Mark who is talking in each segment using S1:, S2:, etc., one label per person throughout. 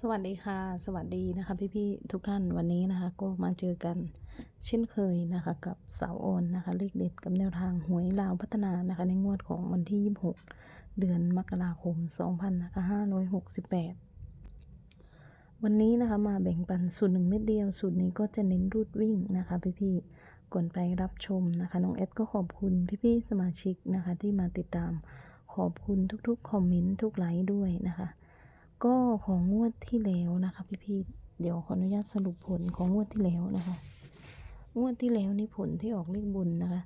S1: สวัสดีค่ะ สวัสดีนะคะพี่ๆทุกท่านวันนี้นะคะ ก็มาเจอกันเช่นเคยนะคะ กับสาวโอนนะคะเลขเด็ดกับแนวทางหวยลาวพัฒนานะคะ ในงวดของวันที่ 26 เดือนมกราคม2568 วันนี้นะคะมาแบ่งปันสูตรหนึ่งเม็ดเดียวสูตรนี้ก็จะเน้นรูดวิ่งนะคะพี่ๆก่อนไปรับชมนะคะน้องเอสก็ขอบคุณพี่ๆสมาชิกนะคะที่มาติดตามขอบคุณทุกๆคอมเมนต์ทุกไลค์ด้วยนะคะ ก็ของงวดที่แล้วนะคะพี่ๆเดี๋ยวขออนุญาตสรุปผลของงวดที่แล้วนะคะ งวดที่แล้วนี่ผลที่ออกเลขบุญนะคะ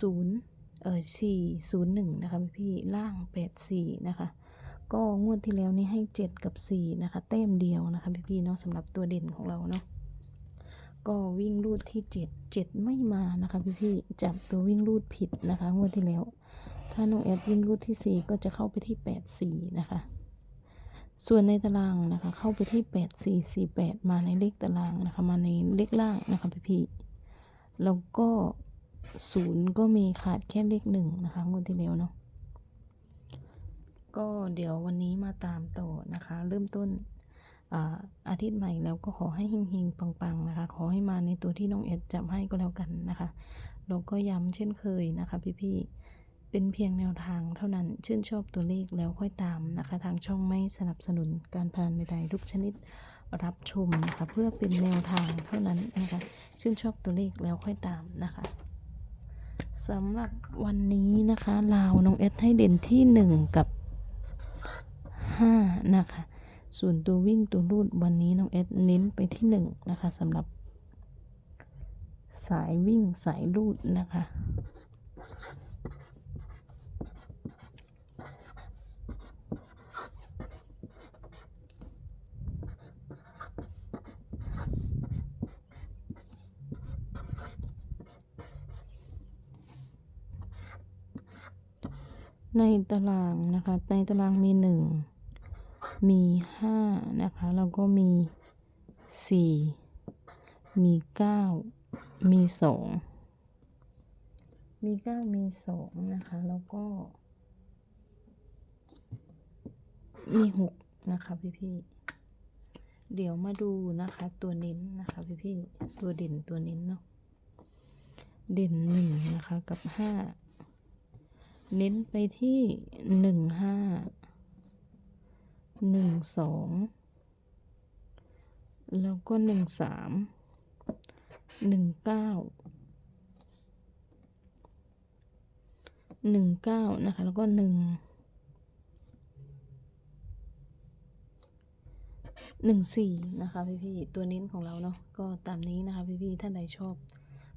S1: ศูนย์เออสี่ศูนย์หนึ่งนะคะพี่ๆล่างแปดสี่นะคะก็งวดที่แล้วนี่ให้เจ็ดกับสี่นะคะ แต้มเดียวนะคะพี่ๆเนาะสำหรับตัวเด่นของเราเนาะก็วิ่งรูดที่เจ็ดเจ็ดไม่มานะคะพี่ๆจับตัววิ่งรูดผิดนะคะ งวดที่แล้ว ถ้าน้องแอดวิ่งรูดที่สี่ก็จะเข้าไปที่แปดสี่นะคะ ส่วนในตารางนะคะ เข้าไปที่แปดสี่สี่แปดมาในเลขตารางนะคะ มาในเลขล่างนะคะพี่พี่แล้วก็ศูนย์ก็มีขาดแค่เลขหนึ่งนะคะงวดที่แล้วเนาะก็เดี๋ยววันนี้มาตามต่อนะคะ เริ่มต้นอาอาทิตย์ใหม่แล้วก็ขอให้เฮงๆปังๆนะคะ ขอให้มาในตัวที่น้องเอ็ดจับให้ก็แล้วกันนะคะแล้วก็ย้ำเช่นเคยนะคะพี่ๆ เป็นเพียงแนวทางเท่านั้นชื่นชอบตัวเลขแล้วค่อยตามนะคะ ทางช่องไม่สนับสนุนการพนันใดๆทุกชนิดรับชมนะคะเพื่อเป็นแนวทางเท่านั้นนะคะชื่นชอบตัวเลขแล้วค่อยตามนะคะสำหรับวันนี้นะคะลาวน้องเอสให้เด่นที่หนึ่งกับห้านะคะ ส่วนตัววิ่งตัวรูดวันนี้น้องเอสเน้นไปที่หนึ่งนะคะสำหรับสายวิ่งสายรูดนะคะ ในตารางนะคะ ในตารางมีหนึ่งมีห้านะคะแล้วก็มีสี่มีเก้ามีสองมีเก้ามีสองนะคะ แล้วก็ มีหกนะคะพี่พี่เดี๋ยวมาดูนะคะตัวเน้นนะคะพี่พี่ตัวเด่นตัวเน้นเนาะเด่นหนึ่งนะคะกับห้า เน้นไปที่หนึ่งห้าหนึ่งสองแล้วก็หนึ่งสามหนึ่งเก้าหนึ่งเก้านะคะ แล้วก็หนึ่งหนึ่งสี่นะคะพี่ๆตัวเน้นของเราเนาะก็ตามนี้นะคะพี่ๆท่านใดชอบ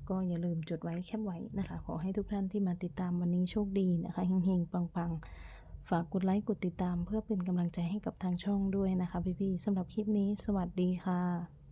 S1: ก็อย่าลืมจดไว้แคปไว้นะคะ ขอให้ทุกท่านที่มาติดตามวันนี้โชคดีนะคะ เฮงๆ ปังๆ ฝากกดไลค์ กดติดตามเพื่อเป็นกำลังใจให้กับทางช่องด้วยนะคะพี่ๆสำหรับคลิปนี้ สวัสดีค่ะ